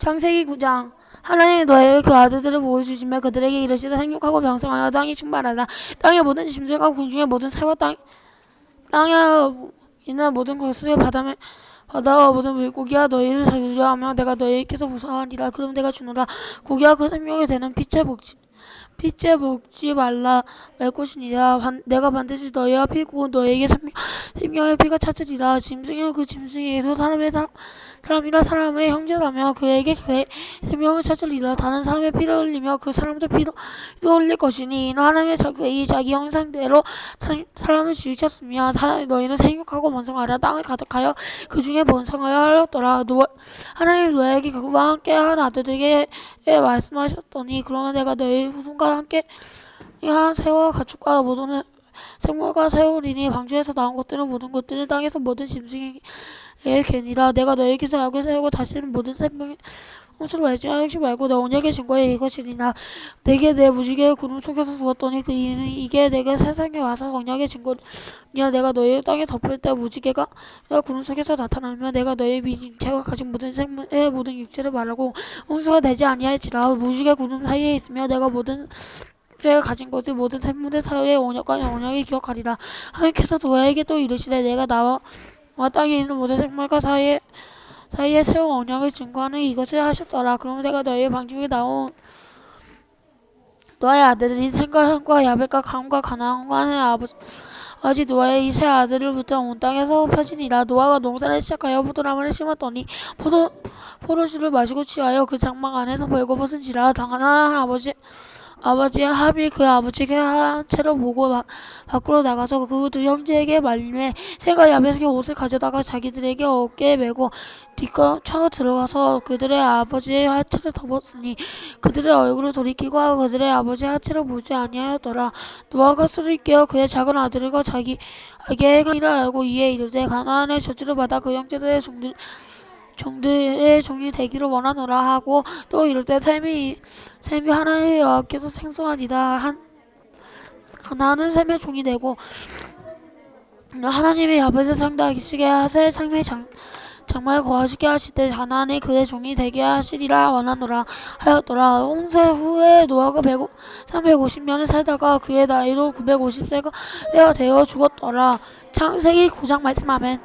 창세기 9장. 하나님이 너에게 그 아들들을 보여주시며 그들에게 이르시되 생육하고 병성하여 땅이 충만하라. 땅의 모든 짐승과 군중의 모든 새와 땅 땅에 있는 모든 것을 바다에 바다와 모든 물고기와 너희를 주려 하며 내가 너희에게서 보상하리라. 그럼 내가 주노라. 고기와 그 생명이 되는 피째 먹지 피째 먹지 말라. 말 것이니라. 반- 내가 반드시 너희와 피고 너희에게 생명, 생명의 피가 찾으리라. 짐승이요 그 짐승에게서 사람의 사람, 사람이라 사람의 형제라며 그에게 그의 생명을 찾으리라. 다른 사람의 피를 흘리며 그 사람도 피도 피도 흘릴 것이니 이는 하나님의 자기 자기 형상대로 사, 사람을 지으셨으며 사, 너희는 생육하고 번성하라. 땅을 가득하여 그 중에 번성하여 하였더라. 노, 하나님 너에게 그와 함께 한 아들에게 말씀하셨더니 그러면 내가 너희 후손과 함께 한 새와 가축과 모든 생물과 세우리니 방주에서 나온 것들은 모든 것들은 땅에서 모든 짐승의 개니라. 내가 너에게서 약을 세우고 다시는 모든 생명의 홍수를 말지 말고 내 언약의 증거에 이것이니라. 내게 내 무지개를 구름 속에서 주었더니 그 이는 이게 내게 세상에 와서 언약의 증거니라 내가 너희를 땅에 덮을 때 무지개가 구름 속에서 나타나며 내가 너희 민체와 가진 모든 생물의 모든 육체를 말하고 홍수가 되지 아니할지라. 무지개 구름 사이에 있으며 내가 모든 죄가 가진 것을 모든 생물의 사이에 언약과 언약을 기억하리라. 하나님께서 노아에게 또 이르시되 내가 나와 와 땅에 있는 모든 생물과 사이에 사이에 세운 언약을 증거하는 이것을 하셨더라. 그러면 내가 너희의 방중에 나온 노아의 아들들이 셈과 함과 야벳과 감과 가나안과의 아버지 아버지 노아의 이 세 아들을부터 온 땅에서 펴지니라. 노아가 농사를 시작하여 포도나무를 심었더니 포도 포도주를 마시고 취하여 그 장막 안에서 벌거벗은지라. 당하나 아버지 아버지의 합이 그 아버지에게 한 채로 보고 마- 밖으로 나가서 그 두 형제에게 말림에 새가 야벳에게 옷을 가져다가 자기들에게 어깨에 메고 뒤걸쳐 들어가서 그들의 아버지의 하체를 덮었으니 그들의 얼굴을 돌이키고 그들의 아버지의 하체를 보지 아니하였더라. 노아가 술을 깨어 그의 작은 아들과 자기 아기의 강이를 알고 이에 이르되 가나안의 저주를 받아 그 형제들의 종들 종들의 종이 되기를 원하노라 하고 또 이르되 셈이 셈이 하나님의 여호와께서 생성하니라 한 나는 셈의 종이 되고 하나님의 아버지 상다하시게 하세 삶의 장 정말 거하시게 하시되 가나안이 그의 종이 되게 하시리라 원하노라 하였더라. 홍세 후에 노아가 1 350년을 살다가 그의 나이로 950세가 되어 죽었더라. 창세기 9장 말씀. 아멘